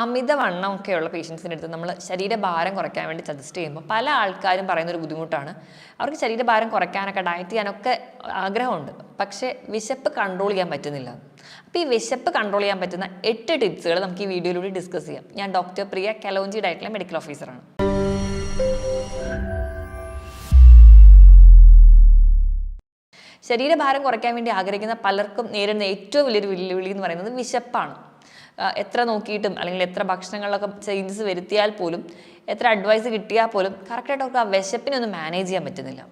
അമിതവണ്ണം ഒക്കെയുള്ള പേഷ്യൻസിന്റെ അടുത്ത് നമ്മൾ ശരീരഭാരം കുറയ്ക്കാൻ വേണ്ടി സജസ്റ്റ് ചെയ്യുമ്പോൾ പല ആൾക്കാരും പറയുന്ന ഒരു ബുദ്ധിമുട്ടാണ്. അവർക്ക് ശരീരഭാരം കുറയ്ക്കാനൊക്കെ ഡയറ്റ് ചെയ്യാനൊക്കെ ആഗ്രഹമുണ്ട്. പക്ഷേ വിശപ്പ് കൺട്രോൾ ചെയ്യാൻ പറ്റുന്നില്ല. അപ്പോൾ ഈ വിശപ്പ് കൺട്രോൾ ചെയ്യാൻ പറ്റുന്ന എട്ട് ടിപ്സുകൾ നമുക്ക് ഈ വീഡിയോയിലൂടെ ഡിസ്കസ് ചെയ്യാം. ഞാൻ ഡോക്ടർ പ്രിയ കലോഞ്ചി ഡയറ്റിലെ മെഡിക്കൽ ഓഫീസറാണ് ശരീരഭാരം കുറയ്ക്കാൻ വേണ്ടി ആഗ്രഹിക്കുന്ന പലർക്കും നേരിടുന്ന ഏറ്റവും വലിയൊരു വെല്ലുവിളി എന്ന് പറയുന്നത് വിശപ്പാണ്. എത്ര നോക്കിയിട്ടും അല്ലെങ്കിൽ എത്ര ഭക്ഷണങ്ങളിലൊക്കെ ചേഞ്ചസ് വരുത്തിയാൽ പോലും എത്ര അഡ്വൈസ് കിട്ടിയാൽ പോലും കറക്റ്റായിട്ട് അവർക്ക് ആ വിശപ്പിനെ ഒന്ന് മാനേജ് ചെയ്യാൻ പറ്റുന്നില്ല.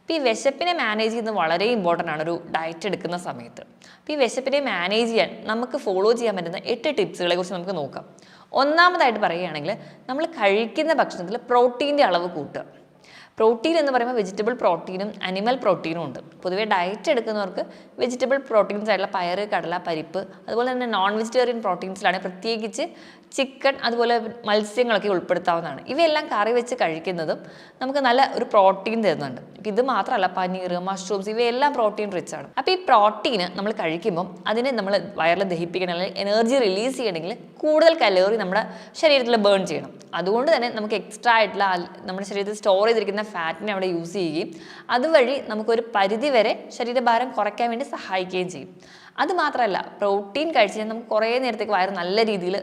അപ്പോൾ ഈ വിശപ്പിനെ മാനേജ് ചെയ്യുന്നത് വളരെ ഇമ്പോർട്ടന്റ് ആണ്. ഒരു ഡയറ്റ് എടുക്കുന്ന സമയത്ത്. അപ്പോൾ ഈ വിശപ്പിനെ മാനേജ് ചെയ്യാൻ നമുക്ക് ഫോളോ ചെയ്യാൻ പറ്റുന്ന എട്ട് ടിപ്സുകളെ കുറിച്ച് നമുക്ക് നോക്കാം. ഒന്നാമതായിട്ട് പറയുകയാണെങ്കിൽ നമ്മൾ കഴിക്കുന്ന ഭക്ഷണത്തിൽ പ്രോട്ടീന്റെ അളവ് കൂട്ടുക. പ്രോട്ടീൻ എന്ന് പറയുമ്പോൾ വെജിറ്റബിൾ പ്രോട്ടീനും അനിമൽ പ്രോട്ടീനും ഉണ്ട്. പൊതുവേ ഡയറ്റ് എടുക്കുന്നവർക്ക് വെജിറ്റബിൾ പ്രോട്ടീൻസ് ആയിട്ടുള്ള പയറ് കടല പരിപ്പ് അതുപോലെ തന്നെ നോൺ വെജിറ്റേറിയൻ പ്രോട്ടീൻസിലാണ് പ്രത്യേകിച്ച് ചിക്കൻ അതുപോലെ മത്സ്യങ്ങളൊക്കെ ഉൾപ്പെടുത്താവുന്നതാണ്. ഇവയെല്ലാം കറി വെച്ച് കഴിക്കുന്നതും നമുക്ക് നല്ല ഒരു പ്രോട്ടീൻ തരുന്നുണ്ട്. ഇത് മാത്രമല്ല പനീർ മഷ്റൂംസ് ഇവയെല്ലാം പ്രോട്ടീൻ റിച്ച് ആണ് അപ്പോൾ ഈ പ്രോട്ടീന് നമ്മൾ കഴിക്കുമ്പം അതിനെ നമ്മൾ വയറിൽ ദഹിപ്പിക്കണം അല്ലെങ്കിൽ എനർജി റിലീസ് ചെയ്യണമെങ്കിൽ കൂടുതൽ കലോറി നമ്മുടെ ശരീരത്തിൽ ബേൺ ചെയ്യണം. അതുകൊണ്ട് തന്നെ നമുക്ക് എക്സ്ട്രാ ആയിട്ടുള്ള നമ്മുടെ ശരീരത്തിൽ സ്റ്റോർ ചെയ്തിരിക്കുന്ന ഫാറ്റിനെ അവിടെ യൂസ് ചെയ്യുകയും അതുവഴി നമുക്കൊരു പരിധി വരെ ശരീരഭാരം കുറയ്ക്കാൻ വേണ്ടി സഹായിക്കുകയും ചെയ്യും. അത് മാത്രമല്ല പ്രോട്ടീൻ കഴിച്ച് കഴിഞ്ഞാൽ നമുക്ക് കുറേ നേരത്തേക്ക് വയറ് നല്ല രീതിയിൽ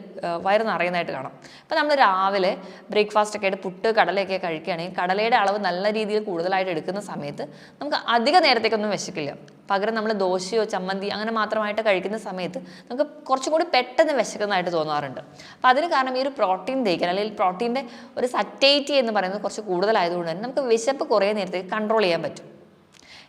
വയറ് നിറയുന്നതായിട്ട് കാണാം. അപ്പോൾ നമ്മൾ രാവിലെ ബ്രേക്ക്ഫാസ്റ്റ് ഒക്കെ ആയിട്ട് പുട്ട് കടലയൊക്കെ കഴിക്കുകയാണെങ്കിൽ കടലയുടെ അളവ് നല്ല രീതിയിൽ കൂടുതലായിട്ട് എടുക്കുന്ന സമയത്ത് നമുക്ക് അധിക നേരത്തേക്കൊന്നും വിശക്കില്ല. പകരം നമ്മൾ ദോശയോ ചമ്മന്തി അങ്ങനെ മാത്രമായിട്ട് കഴിക്കുന്ന സമയത്ത് നമുക്ക് കുറച്ചും കൂടി പെട്ടെന്ന് വിശക്കുന്നതായിട്ട് തോന്നാറുണ്ട്. അപ്പോൾ അതിന് കാരണം ഈ ഒരു പ്രോട്ടീൻ ദഹിക്കാൻ അല്ലെങ്കിൽ പ്രോട്ടീന്റെ ഒരു സറ്റേറ്റി എന്ന് പറയുന്നത് കുറച്ച് കൂടുതലായതുകൊണ്ട് തന്നെ നമുക്ക് വിശപ്പ് കുറേ നേരത്തേക്ക് കൺട്രോൾ ചെയ്യാൻ പറ്റും.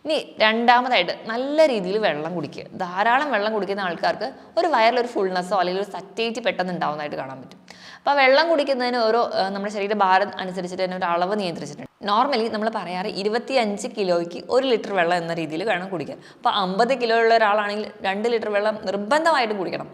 ഇനി രണ്ടാമതായിട്ട് നല്ല രീതിയിൽ വെള്ളം കുടിക്കുക. ധാരാളം വെള്ളം കുടിക്കുന്ന ആൾക്കാർക്ക് ഒരു വയറിലൊരു ഫുൾനെസ്സോ അല്ലെങ്കിൽ ഒരു സറ്റേറ്റ് പെട്ടെന്ന് ഉണ്ടാവുന്നതായിട്ട് കാണാൻ പറ്റും. അപ്പോൾ വെള്ളം കുടിക്കുന്നതിന് ഓരോ നമ്മുടെ ശരീര ഭാരം അനുസരിച്ചിട്ട് തന്നെ ഒരു അളവ് നിയന്ത്രിച്ചിട്ടുണ്ട്. നോർമലി നമ്മൾ പറയാറ് ഇരുപത്തി അഞ്ച് കിലോയ്ക്ക് ഒരു ലിറ്റർ വെള്ളം എന്ന രീതിയിൽ വേണം കുടിക്കാൻ. അപ്പോൾ അമ്പത് കിലോ ഉള്ള ഒരാളാണെങ്കിൽ രണ്ട് ലിറ്റർ വെള്ളം നിർബന്ധമായിട്ട് കുടിക്കണം.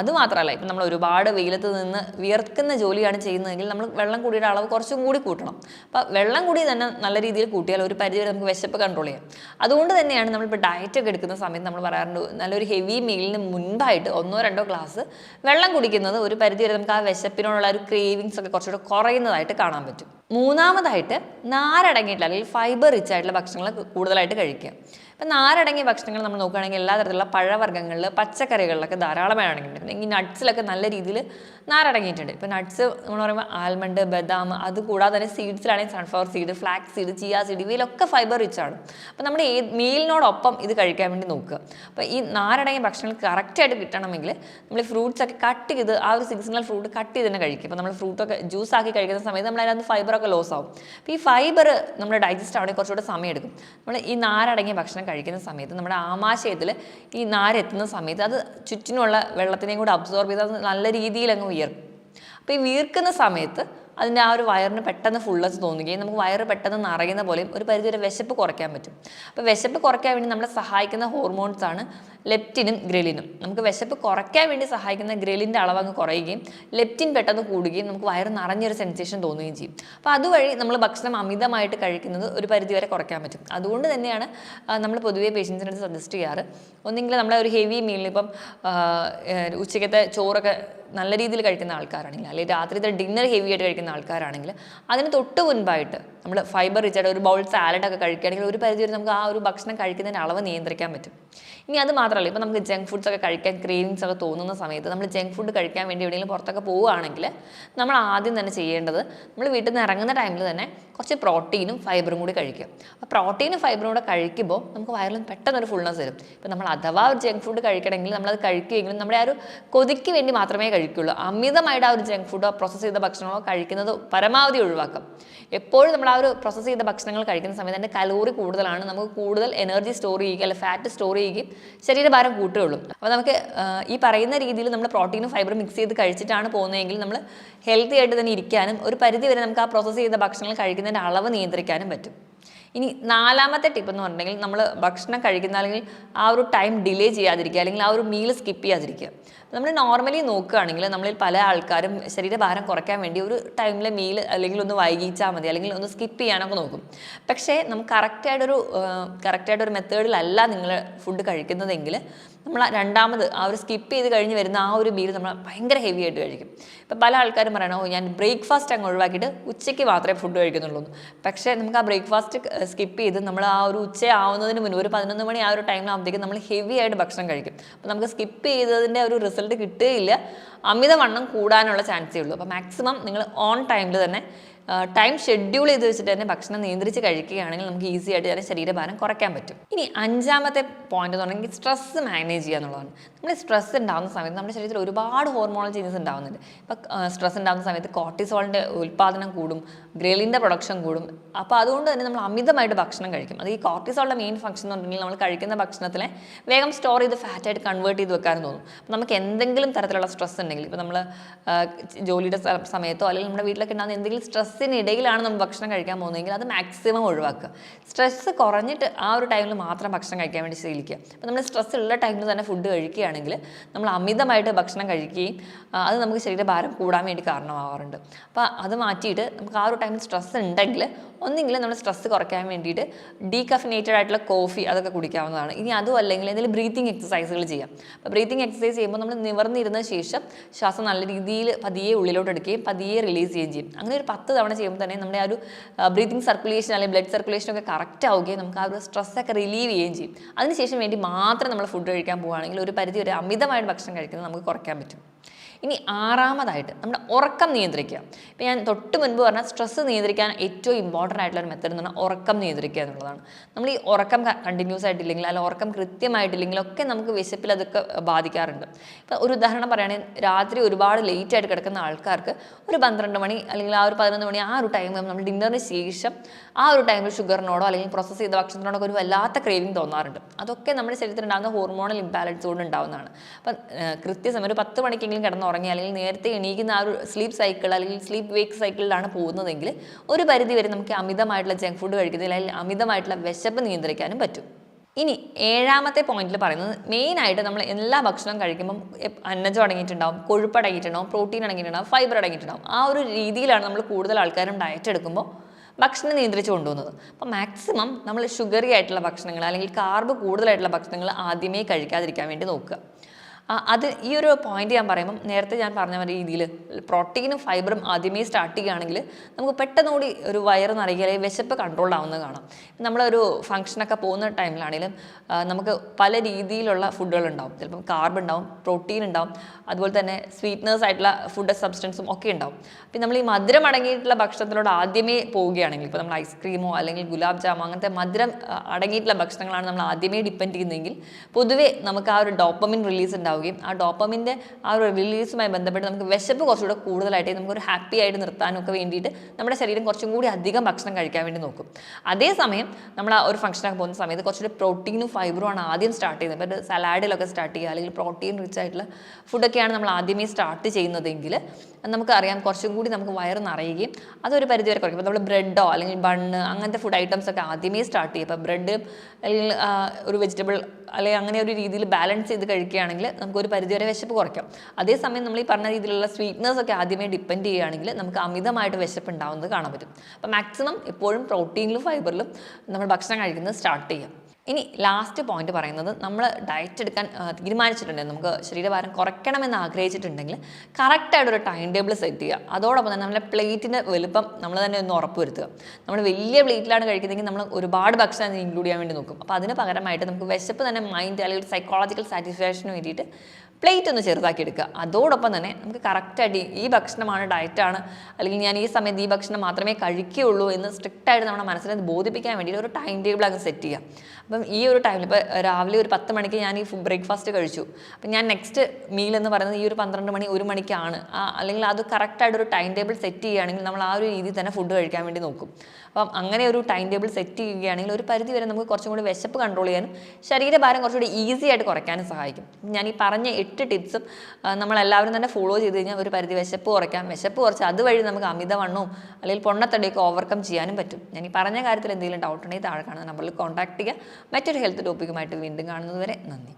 അതുമാത്രമല്ല ഇപ്പം നമ്മൾ ഒരുപാട് വെയിലത്ത് നിന്ന് വിയർക്കുന്ന ജോലിയാണ് ചെയ്യുന്നതെങ്കിൽ നമ്മൾ വെള്ളം കൂടിയുടെ അളവ് കുറച്ചും കൂടി കൂട്ടണം. അപ്പോൾ വെള്ളം കൂടി തന്നെ നല്ല രീതിയിൽ കൂട്ടിയാൽ ഒരു പരിധിവരെ നമുക്ക് വിശപ്പ് കൺട്രോൾ ചെയ്യാം. അതുകൊണ്ട് തന്നെയാണ് നമ്മളിപ്പോൾ ഡയറ്റ് ഒക്കെ എടുക്കുന്ന സമയത്ത് നമ്മൾ പറയാറുണ്ട് നല്ലൊരു ഹെവി മീലിന് മുൻപായിട്ട് ഒന്നോ രണ്ടോ ഗ്ലാസ് വെള്ളം കുടിക്കുന്നത് ഒരു പരിധിവരെ നമുക്ക് ആ വിശപ്പിനോടുള്ള ഒരു ക്രേവിങ്സ് ഒക്കെ കുറച്ചുകൂടെ കുറയുന്നതായിട്ട് കാണാൻ പറ്റും. മൂന്നാമതായിട്ട് നാരടങ്ങിയിട്ടുള്ള അല്ലെങ്കിൽ ഫൈബർ റിച്ച് ആയിട്ടുള്ള ഭക്ഷണങ്ങൾ കൂടുതലായിട്ട് കഴിക്കുക. ഇപ്പം നാരടങ്ങിയ ഭക്ഷണങ്ങൾ നമ്മൾ നോക്കുകയാണെങ്കിൽ എല്ലാ തരത്തിലുള്ള പഴവർഗങ്ങളിൽ പച്ചക്കറികളിലൊക്കെ ധാരാളമായി അടങ്ങിയിട്ടുണ്ട് ഈ നട്ട്സിലൊക്കെ നല്ല രീതിയിൽ നാരടങ്ങിയിട്ടുണ്ട്. ഇപ്പോൾ നട്ട്സ് നമ്മൾ പറയുമ്പോൾ ആൽമണ്ട് ബദാം അത് കൂടാതെ തന്നെ സീഡ്സിലാണെങ്കിൽ sunflower seed flax seed chia seed ഇവയിലൊക്കെ fibre rich ആണ്. അപ്പോൾ നമ്മൾ ഏത് മീലിനോടൊപ്പം ഇത് കഴിക്കാൻ വേണ്ടി നോക്കുക. അപ്പോൾ ഈ നാരടങ്ങിയ ഭക്ഷണങ്ങൾ കറക്റ്റായിട്ട് കിട്ടണമെങ്കിൽ നമ്മൾ ഫ്രൂട്ട്സ് ഒക്കെ കട്ട് ചെയ്ത് ആ ഒരു സീസണൽ ഫ്രൂട്ട് കട്ട് ചെയ്ത് തന്നെ കഴിക്കും അപ്പോൾ നമ്മൾ ഫ്രൂട്ടൊക്കെ ജ്യൂസ് ആക്കി കഴിക്കുന്ന സമയത്ത് നമ്മൾ അതിനകത്ത് ഫൈബറൊക്കെ ലോസ് ആവും. അപ്പോൾ ഈ ഫൈബർ നമ്മുടെ ഡൈജസ്റ്റ് ആവണമെങ്കിൽ കുറച്ചുകൂടെ സമയം എടുക്കും. നമ്മൾ ഈ നാരടങ്ങിയ ഭക്ഷണം കഴിക്കുന്ന സമയത്ത് നമ്മുടെ ആമാശയത്തിൽ ഈ നാരെത്തുന്ന സമയത്ത് അത് ചുറ്റിനുള്ള വെള്ളത്തിനെയും കൂടെ അബ്സോർബ് ചെയ്ത് അത് നല്ല രീതിയിൽ അങ്ങ് ഉയർക്കും അപ്പോൾ ഈ വീർക്കുന്ന സമയത്ത് അതിന്റെ ആ ഒരു വയറിന് പെട്ടെന്ന് ഫുള്ളസ് തോന്നുകയും നമുക്ക് വയറ് പെട്ടെന്ന് നിറയുന്ന പോലെയും ഒരു പരിധിവരെ വിശപ്പ് കുറയ്ക്കാൻ പറ്റും. അപ്പോൾ വിശപ്പ് കുറയ്ക്കാൻ വേണ്ടി നമ്മളെ സഹായിക്കുന്ന ഹോർമോൺസാണ് ലെപ്റ്റിനും ഗ്രലിനും നമുക്ക് വിശപ്പ് കുറയ്ക്കാൻ വേണ്ടി സഹായിക്കുന്ന ഗ്രലിന്റെ അളവ് അങ്ങ് കുറയുകയും ലെപ്റ്റിൻ പെട്ടെന്ന് കൂടുകയും നമുക്ക് വയറ് നിറഞ്ഞൊരു സെൻസേഷൻ തോന്നുകയും ചെയ്യും. അപ്പോൾ അതുവഴി നമ്മൾ ഭക്ഷണം അമിതമായിട്ട് കഴിക്കുന്നത് ഒരു പരിധിവരെ കുറയ്ക്കാൻ പറ്റും. അതുകൊണ്ട് തന്നെയാണ് നമ്മൾ പൊതുവേ പേഷ്യൻസിനടുത്ത് സജസ്റ്റ് ചെയ്യാറ്. ഒന്നെങ്കിൽ നമ്മളെ ഒരു ഹെവി മീലിൽ ഇപ്പം ഉച്ചയ്ക്കത്തെ ചോറൊക്കെ നല്ല രീതിയിൽ കഴിക്കുന്ന ആൾക്കാരാണെങ്കിൽ അല്ലെങ്കിൽ രാത്രിത്തെ ഡിന്നർ ഹെവി ആയിട്ട് കഴിക്കുന്ന ആൾക്കാരാണെങ്കിൽ അതിന് തൊട്ട് മുൻപായിട്ട് നമ്മൾ ഫൈബർ റിച്ച് ആയിട്ട് ഒരു ബൗൾ സാലഡൊക്കെ കഴിക്കുകയാണെങ്കിൽ ഒരു പരിധി വരെ നമുക്ക് ആ ഒരു ഭക്ഷണം കഴിക്കുന്നതിന്റെ അളവ് നിയന്ത്രിക്കാൻ പറ്റും. ഇനി അത് മാത്രമല്ല ഇപ്പം നമുക്ക് ജങ്ക് ഫുഡ്സ് ഒക്കെ കഴിക്കാൻ ക്രേവിങ്സ് ഒക്കെ തോന്നുന്ന സമയത്ത് നമ്മൾ ജങ്ക് ഫുഡ് കഴിക്കാൻ വേണ്ടി എവിടെയെങ്കിലും പുറത്തൊക്കെ പോവുകയാണെങ്കിൽ നമ്മൾ ആദ്യം തന്നെ ചെയ്യേണ്ടത് നമ്മൾ വീട്ടിൽ നിന്ന് ഇറങ്ങുന്ന ടൈമിൽ തന്നെ കുറച്ച് പ്രോട്ടീനും ഫൈബറും കൂടി കഴിക്കുക. അപ്പോൾ പ്രോട്ടീനും ഫൈബറും കൂടെ കഴിക്കുമ്പോൾ നമുക്ക് വയറിലും പെട്ടെന്ന് ഒരു ഫുൾനെസ് വരും. ഇപ്പം നമ്മൾ അഥവാ ഒരു ജങ്ക് ഫുഡ് കഴിക്കണമെങ്കിൽ നമ്മളത് കഴിക്കുമെങ്കിലും നമ്മുടെ ആ ഒരു കൊതിക്ക് വേണ്ടി മാത്രമേ കഴിക്കുകയുള്ളൂ അമിതമായിട്ട് ആ ഒരു ജങ്ക് ഫുഡോ പ്രോസസ്സ് ചെയ്ത ഭക്ഷണങ്ങളോ കഴിക്കുന്നത് പരമാവധി ഒഴിവാക്കാം. എപ്പോഴും നമ്മൾ ആ ഒരു പ്രോസസ്സ് ചെയ്ത ഭക്ഷണങ്ങൾ കഴിക്കുന്ന സമയത്ത് അതിന്റെ കലോറി കൂടുതലാണ്. നമുക്ക് കൂടുതൽ എനർജി സ്റ്റോർ ചെയ്യുക അല്ലെങ്കിൽ ഫാറ്റ് സ്റ്റോർ ചെയ്യുകയും ശരീരഭാരം കൂട്ടുകയുള്ളൂ. അപ്പോൾ നമുക്ക് ഈ പറയുന്ന രീതിയിൽ നമ്മൾ പ്രോട്ടീനും ഫൈബറും മിക്സ് ചെയ്ത് കഴിച്ചിട്ടാണ് പോകുന്നതെങ്കിൽ നമ്മൾ ഹെൽത്തി ആയിട്ട് തന്നെ ഇരിക്കാനും ഒരു പരിധി വരെ നമുക്ക് ആ പ്രോസസ്സ് ചെയ്ത ഭക്ഷണങ്ങൾ കഴിക്കുന്നതിന്റെ അളവ് നിയന്ത്രിക്കാനും പറ്റും. ഇനി നാലാമത്തെ ടിപ്പ് എന്ന് പറഞ്ഞിട്ടുണ്ടെങ്കിൽ നമ്മൾ ഭക്ഷണം കഴിക്കുന്ന അല്ലെങ്കിൽ ആ ഒരു ടൈം ഡിലേ ചെയ്യാതിരിക്കുക അല്ലെങ്കിൽ ആ ഒരു മീൽ സ്കിപ്പ് ചെയ്യാതിരിക്കുക. നമ്മൾ നോർമലി നോക്കുകയാണെങ്കിൽ നമ്മളിൽ പല ആൾക്കാരും ശരീരഭാരം കുറയ്ക്കാൻ വേണ്ടി ഒരു ടൈമിലെ മീൽ അല്ലെങ്കിൽ ഒന്ന് വൈകിച്ചാൽ മതി അല്ലെങ്കിൽ ഒന്ന് സ്കിപ്പ് ചെയ്യാനൊക്കെ നോക്കും. പക്ഷേ നമുക്ക് കറക്റ്റായിട്ടൊരു കറക്റ്റായിട്ടൊരു മെത്തേഡിലല്ല നിങ്ങൾ ഫുഡ് കഴിക്കുന്നതെങ്കിൽ നമ്മൾ രണ്ടാമത് ആ ഒരു സ്കിപ്പ് ചെയ്ത് കഴിഞ്ഞ് വരുന്ന ആ ഒരു മീൽ നമ്മൾ ഭയങ്കര ഹെവി ആയിട്ട് കഴിക്കും. ഇപ്പം പല ആൾക്കാരും പറയണോ ഞാൻ ബ്രേക്ക്ഫാസ്റ്റ് അങ്ങ് ഒഴിവാക്കിയിട്ട് ഉച്ചയ്ക്ക് മാത്രമേ ഫുഡ് കഴിക്കുന്നുള്ളൂ. പക്ഷേ നമുക്ക് ആ ബ്രേക്ക്ഫാസ്റ്റ് സ്കിപ്പ് ചെയ്ത് നമ്മൾ ആ ഒരു ഉച്ച ആവുന്നതിന് മുൻപ് ഒരു പതിനൊന്ന് മണി ആ ഒരു ടൈമിലാകുമ്പോഴത്തേക്കും നമ്മൾ ഹെവി ആയിട്ട് ഭക്ഷണം കഴിക്കും. അപ്പോൾ നമുക്ക് സ്കിപ്പ് ചെയ്തതിന്റെ ഒരു റിസൾട്ട് കിട്ടുകയില്ല. അമിതവണ്ണം കൂടാനുള്ള ചാൻസേ ഉള്ളൂ. അപ്പോൾ മാക്സിമം നിങ്ങൾ ഓൺ ടൈമിൽ തന്നെ ടൈം ഷെഡ്യൂൾ ചെയ്ത് വെച്ചിട്ട് തന്നെ ഭക്ഷണം നിയന്ത്രിച്ച് കഴിക്കുകയാണെങ്കിൽ നമുക്ക് ഈസി ആയിട്ട് തന്നെ ശരീരഭാരം കുറയ്ക്കാൻ പറ്റും. ഇനി അഞ്ചാമത്തെ പോയിന്റ് എന്ന് പറഞ്ഞെങ്കിൽ സ്ട്രെസ് മാനേജ് ചെയ്യുക എന്നുള്ളതാണ്. നമ്മൾ സ്ട്രെസ് ഉണ്ടാകുന്ന സമയത്ത് നമ്മുടെ ശരീരത്തിൽ ഒരുപാട് ഹോർമോണൽ ചേഞ്ചസ് ഉണ്ടാകുന്നുണ്ട് ഇപ്പം സ്ട്രെസ് ഉണ്ടാകുന്ന സമയത്ത് കോർട്ടിസോളിന്റെ ഉൽപ്പാദനം കൂടും ഗ്രേലിന്റെ പ്രൊഡക്ഷൻ കൂടും. അപ്പോൾ അതുകൊണ്ട് തന്നെ നമ്മൾ അമിതമായിട്ട് ഭക്ഷണം കഴിക്കും. അത് ഈ കോർട്ടിസോളിന്റെ മെയിൻ ഫംഗ്ഷൻ എന്ന് പറഞ്ഞാൽ നമ്മൾ കഴിക്കുന്ന ഭക്ഷണത്തിലെ വേഗം സ്റ്റോർ ചെയ്ത് ഫാറ്റായിട്ട് കൺവേർട്ട് ചെയ്ത് വെക്കാൻ തോന്നും. അപ്പം നമുക്ക് എന്തെങ്കിലും തരത്തിലുള്ള സ്ട്രെസ് ഉണ്ടെങ്കിൽ ഇപ്പോൾ നമ്മൾ ജോലിയുടെ സമയത്തോ അല്ലെങ്കിൽ നമ്മുടെ വീട്ടിലൊക്കെ ഉണ്ടാകുന്ന എന്തെങ്കിലും സ്ട്രെസ്സിനിടയിലാണ് നമ്മൾ ഭക്ഷണം കഴിക്കാൻ പോകുന്നതെങ്കിൽ അത് മാക്സിമം ഒഴിവാക്കുക. സ്ട്രെസ്സ് കുറഞ്ഞിട്ട് ആ ഒരു ടൈമിൽ മാത്രം ഭക്ഷണം കഴിക്കാൻ വേണ്ടി ശീലിക്കുക. അപ്പോൾ നമ്മൾ സ്ട്രെസ് ഉള്ള ടൈമിൽ തന്നെ ഫുഡ് കഴിക്കുകയാണെങ്കിൽ നമ്മൾ അമിതമായിട്ട് ഭക്ഷണം കഴിക്കുകയും അത് നമുക്ക് ശരീരഭാരം കൂടാൻ വേണ്ടി കാരണമാവാറുണ്ട്. അപ്പോൾ അത് മാറ്റിയിട്ട് നമുക്ക് ആ ഒരു ടൈമിൽ സ്ട്രെസ് ഉണ്ടെങ്കിൽ ഒന്നെങ്കിൽ നമ്മൾ സ്ട്രെസ് കുറയ്ക്കാൻ വേണ്ടിയിട്ട് ഡീകഫിനേറ്റഡ് ആയിട്ടുള്ള കോഫി അതൊക്കെ കുടിക്കാവുന്നതാണ്. ഇനി അതും അല്ലെങ്കിൽ എന്തെങ്കിലും ബ്രീത്തിങ് എക്സസൈസുകൾ ചെയ്യാം. അപ്പോൾ ബ്രീത്തിങ് എക്സസൈസ് ചെയ്യുമ്പോൾ നമ്മൾ നിവർന്നിരുന്ന ശേഷം ശ്വാസം നല്ല രീതിയിൽ പതിയെ ഉള്ളിലോട്ട് എടുക്കുകയും പതിയെ റിലീസ് ചെയ്യുകയും ചെയ്യും. അങ്ങനെ ഒരു പത്ത് തവണ ചെയ്യുമ്പോൾ തന്നെ നമ്മുടെ ആ ഒരു ബ്രീത്തിങ് സർക്കുലേഷൻ അല്ലെങ്കിൽ ബ്ലഡ് സർക്കുലേഷൻ ഒക്കെ കറക്റ്റ് ആവുകയും നമുക്ക് ആ ഒരു സ്ട്രെസ്സൊക്കെ റിലീവ് ചെയ്യുകയും ചെയ്യും. അതിനുശേഷം വേണ്ടി മാത്രം നമ്മൾ ഫുഡ് കഴിക്കാൻ പോവുകയാണെങ്കിൽ ഒരു പരിധി ഒരു അമിതമായിട്ട് ഭക്ഷണം കഴിക്കുന്നത് നമുക്ക് കുറയ്ക്കാൻ പറ്റും. ഇനി ആറാമതായിട്ട് നമ്മുടെ ഉറക്കം നിയന്ത്രിക്കുക. ഇപ്പം ഞാൻ തൊട്ട് മുൻപ് പറഞ്ഞ സ്ട്രെസ്സ് നിയന്ത്രിക്കാൻ ഏറ്റവും ഇമ്പോർട്ടന്റ് ആയിട്ടുള്ള ഒരു മെത്തേഡ് എന്ന് പറഞ്ഞാൽ ഉറക്കം നിയന്ത്രിക്കുക എന്നുള്ളതാണ്. നമ്മൾ ഈ ഉറക്കം കണ്ടിന്യൂസ് ആയിട്ടില്ലെങ്കിൽ അല്ലെങ്കിൽ ഉറക്കം കൃത്യമായിട്ടില്ലെങ്കിൽ ഒക്കെ നമുക്ക് വിശപ്പിൽ അതൊക്കെ ബാധിക്കാറുണ്ട്. ഇപ്പം ഒരു ഉദാഹരണം പറയുകയാണെങ്കിൽ രാത്രി ഒരുപാട് ലേറ്റ് ആയിട്ട് കിടക്കുന്ന ആൾക്കാർക്ക് ഒരു പന്ത്രണ്ട് മണി അല്ലെങ്കിൽ ആ ഒരു പതിനൊന്ന് മണി ആ ഒരു ടൈം നമ്മൾ ഡിന്നറിന് ശേഷം ആ ഒരു ടൈമിൽ ഷുഗറിനോടോ അല്ലെങ്കിൽ പ്രോസസ്സ് ചെയ്ത ഭക്ഷണത്തിനോടോ ഒരു വല്ലാത്ത ക്രേവിങ് തോന്നാറുണ്ട്. അതൊക്കെ നമ്മുടെ ശരീരത്തിൽ ഉണ്ടാകുന്ന ഹോർമോണൽ ഇംബാലൻസ് കൊണ്ട് ഉണ്ടാകുന്നതാണ് അപ്പം കൃത്യസമയം ഒരു പത്ത് മണിക്കെങ്കിലും കിടന്നുറങ്ങി അല്ലെങ്കിൽ നേരത്തെ എണീക്കുന്ന ആ ഒരു സ്ലീപ്പ് സൈക്കിൾ അല്ലെങ്കിൽ സ്ലീപ്പ് വേക്ക് സൈക്കിളിലാണ് പോകുന്നതെങ്കിൽ ഒരു പരിധി വരെ നമുക്ക് അമിതമായിട്ടുള്ള ജങ്ക് ഫുഡ് കഴിക്കുന്നതിൽ അല്ലെങ്കിൽ അമിതമായിട്ടുള്ള വിശപ്പ് നിയന്ത്രിക്കാനും പറ്റും. ഇനി ഏഴാമത്തെ പോയിന്റിൽ പറയുന്നത് മെയിനായിട്ട് നമ്മൾ എല്ലാ ഭക്ഷണവും കഴിക്കുമ്പം അന്നജം അടങ്ങിയിട്ടുണ്ടാവും കൊഴുപ്പ് അടങ്ങിയിട്ടുണ്ടാവും പ്രോട്ടീൻ അടങ്ങിയിട്ടുണ്ടാവും ഫൈബർ അടങ്ങിയിട്ടുണ്ടാവും. ആ ഒരു രീതിയിലാണ് നമ്മൾ കൂടുതൽ ആൾക്കാരും ഡയറ്റ് എടുക്കുമ്പോൾ ഭക്ഷണം നിയന്ത്രിച്ച് കൊണ്ടുപോകുന്നത്. അപ്പോൾ മാക്സിമം നമ്മൾ ഷുഗറി ആയിട്ടുള്ള ഭക്ഷണങ്ങൾ അല്ലെങ്കിൽ കാർബ് കൂടുതലായിട്ടുള്ള ഭക്ഷണങ്ങൾ ആദ്യമേ കഴിക്കാതിരിക്കാൻ വേണ്ടി നോക്കുക. അത് ഈ ഒരു പോയിന്റ് ഞാൻ പറയുമ്പോൾ നേരത്തെ ഞാൻ പറഞ്ഞ രീതിയിൽ പ്രോട്ടീനും ഫൈബറും ആദ്യമേ സ്റ്റാർട്ട് ചെയ്യുകയാണെങ്കിൽ നമുക്ക് പെട്ടെന്ന് കൂടി ഒരു വയറ് നിറയുക അല്ലെങ്കിൽ വിശപ്പ് കൺട്രോൾ ആവുന്നത് കാണാം. നമ്മളൊരു ഫംഗ്ഷനൊക്കെ പോകുന്ന ടൈമിലാണെങ്കിലും നമുക്ക് പല രീതിയിലുള്ള ഫുഡുകൾ ഉണ്ടാവും. ചിലപ്പം കാർബ് ഉണ്ടാവും പ്രോട്ടീൻ ഉണ്ടാവും അതുപോലെ തന്നെ സ്വീറ്റ്നേഴ്സ് ആയിട്ടുള്ള ഫുഡ് സബ്സ്റ്റൻസും ഒക്കെ ഉണ്ടാവും. അപ്പം നമ്മൾ ഈ മധുരം അടങ്ങിയിട്ടുള്ള ഭക്ഷണത്തിനോട് ആദ്യമേ പോവുകയാണെങ്കിൽ ഇപ്പോൾ നമ്മൾ ഐസ്ക്രീമോ അല്ലെങ്കിൽ ഗുലാബ് ജാമോ അങ്ങനത്തെ മധുരം അടങ്ങിയിട്ടുള്ള ഭക്ഷണങ്ങളാണ് നമ്മൾ ആദ്യമേ ഡിപ്പെൻഡ് ചെയ്യുന്നതെങ്കിൽ പൊതുവേ നമുക്ക് ആ ഒരു ഡോപ്പമിൻ റിലീസ് ഉണ്ടാവുകയും ആ ഡോപ്പമിന്റെ ആ ഒരു റിലീസുമായി ബന്ധപ്പെട്ട് നമുക്ക് വിശപ്പ് കുറച്ചുകൂടെ കൂടുതലായിട്ട് നമുക്കൊരു ഹാപ്പി ആയിട്ട് നിർത്താനൊക്കെ വേണ്ടിയിട്ട് നമ്മുടെ ശരീരം കുറച്ചും കൂടി അധികം ഭക്ഷണം കഴിക്കാൻ വേണ്ടി നോക്കും. അതേസമയം നമ്മൾ ആ ഒരു ഫംഗ്ഷനൊക്കെ പോകുന്ന സമയത്ത് കുറച്ചുകൂടി പ്രോട്ടീനും ഫൈബറും ആണ് ആദ്യം സ്റ്റാർട്ട് ചെയ്യുന്നത്. ഇപ്പോൾ സലാഡിലൊക്കെ സ്റ്റാർട്ട് ചെയ്യുക അല്ലെങ്കിൽ പ്രോട്ടീൻ റിച്ച് ആയിട്ടുള്ള ഫുഡൊക്കെയാണ് നമ്മൾ ആദ്യമേ സ്റ്റാർട്ട് ചെയ്യുന്നതെങ്കിൽ നമുക്കറിയാം കുറച്ചും കൂടി നമുക്ക് വയറ് നിറയുകയും അതൊരു പരിധി വരെ കുറയ്ക്കും. നമ്മൾ ബ്രെഡോ അല്ലെങ്കിൽ ബണ്ണ് അങ്ങനത്തെ ഫുഡ് ഐറ്റംസ് ഒക്കെ ആദ്യമേ സ്റ്റാർട്ട് ചെയ്യും ഇപ്പോൾ ബ്രെഡ് അല്ലെങ്കിൽ ഒരു വെജിറ്റബിൾ അല്ലെങ്കിൽ അങ്ങനെ ഒരു രീതിയിൽ ബാലൻസ് ചെയ്ത് കഴിക്കുകയാണെങ്കിൽ നമുക്ക് ഒരു പരിധി വരെ വിശപ്പ് കുറയ്ക്കാം. അതേസമയം നമ്മൾ ഈ പറഞ്ഞ രീതിയിലുള്ള സ്വീറ്റ്നസ് ഒക്കെ ആദ്യമേ ഡിപ്പെൻഡ് ചെയ്യുകയാണെങ്കിൽ നമുക്ക് അമിതമായിട്ട് വിശപ്പ് ഉണ്ടാവുന്നത് കാണാൻ പറ്റും. അപ്പോൾ മാക്സിമം എപ്പോഴും പ്രോട്ടീനിലും ഫൈബറിലും നമ്മൾ ഭക്ഷണം കഴിക്കുന്നത് സ്റ്റാർട്ട് ചെയ്യാം. ഇനി ലാസ്റ്റ് പോയിന്റ് പറയുന്നത് നമ്മൾ ഡയറ്റ് എടുക്കാൻ തീരുമാനിച്ചിട്ടുണ്ടെങ്കിൽ നമുക്ക് ശരീരഭാരം കുറയ്ക്കണമെന്ന് ആഗ്രഹിച്ചിട്ടുണ്ടെങ്കിൽ കറക്റ്റായിട്ട് ഒരു ടൈം ടേബിൾ സെറ്റ് ചെയ്യുക. അതോടൊപ്പം തന്നെ നമ്മുടെ പ്ലേറ്റിന്റെ വലുപ്പം നമ്മൾ തന്നെ ഒന്ന് ഉറപ്പ് വരുത്തുക നമ്മൾ വലിയ പ്ലേറ്റിലാണ് കഴിക്കുന്നതെങ്കിൽ നമ്മൾ ഒരുപാട് ഭക്ഷണം ഇൻക്ലൂഡ് ചെയ്യാൻ വേണ്ടി നോക്കും. അപ്പോൾ അതിന് പകരമായിട്ട് നമുക്ക് വിശപ്പ് തന്നെ മൈൻഡ് അല്ലെങ്കിൽ സൈക്കോളജിക്കൽ സാറ്റിസ്ഫാക്ഷന് വേണ്ടിയിട്ട് പ്ലേറ്റ് ഒന്ന് ചെറുതാക്കി എടുക്കുക. അതോടൊപ്പം തന്നെ നമുക്ക് കറക്റ്റായിട്ട് ഈ ഭക്ഷണമാണ് ഡയറ്റാണ് അല്ലെങ്കിൽ ഞാൻ ഈ സമയത്ത് ഈ ഭക്ഷണം മാത്രമേ കഴിക്കുകയുള്ളൂ എന്ന് സ്ട്രിക്റ്റായിട്ട് നമ്മുടെ മനസ്സിനെ ബോധിപ്പിക്കാൻ വേണ്ടിയിട്ട് ഒരു ടൈം ടേബിൾ അങ്ങ് സെറ്റ് ചെയ്യുക. അപ്പം ഈ ഒരു ടൈമിൽ ഇപ്പോൾ രാവിലെ ഒരു പത്ത് മണിക്ക് ഞാൻ ഈ ബ്രേക്ക്ഫാസ്റ്റ് കഴിച്ചു. അപ്പം ഞാൻ നെക്സ്റ്റ് മീൽ എന്ന് പറയുന്നത് ഈ ഒരു പന്ത്രണ്ട് മണി ഒരു മണിക്കാണ്. അല്ലെങ്കിൽ അത് കറക്റ്റായിട്ട് ഒരു ടൈം ടേബിൾ സെറ്റ് ചെയ്യുകയാണെങ്കിൽ നമ്മൾ ആ ഒരു രീതിയിൽ തന്നെ ഫുഡ് കഴിക്കാൻ വേണ്ടി നോക്കും. അപ്പം അങ്ങനെ ഒരു ടൈം ടേബിൾ സെറ്റ് ചെയ്യുകയാണെങ്കിൽ ഒരു പരിധി വരെ നമുക്ക് കുറച്ചും കൂടി വിശപ്പ് കൺട്രോൾ ചെയ്യാനും ശരീരഭാരം കുറച്ചുകൂടി ഈസി ആയിട്ട് കുറയ്ക്കാനും സഹായിക്കും. ഞാൻ ഈ പറഞ്ഞ എട്ട് ടിപ്സും നമ്മളെല്ലാവരും തന്നെ ഫോളോ ചെയ്ത് കഴിഞ്ഞാൽ ഒരു പരിധി വിശപ്പ് കുറയ്ക്കാം വിശപ്പ് കുറച്ച് അതുവഴി നമുക്ക് അമിതവണ്ണവും അല്ലെങ്കിൽ പൊണ്ണത്തടിയൊക്കെ ഓവർകം ചെയ്യാനും പറ്റും. ഞാൻ ഈ പറഞ്ഞ കാര്യത്തിൽ എന്തെങ്കിലും ഡൗട്ട് ഉണ്ടെങ്കിൽ താഴെ കാണുന്ന നമ്പറിൽ കോൺടാക്ട് ചെയ്യുക. മറ്റൊരു ഹെൽത്ത് ടോപ്പിക്കുമായിട്ട് വീണ്ടും കാണുന്നതുവരെ നന്ദി.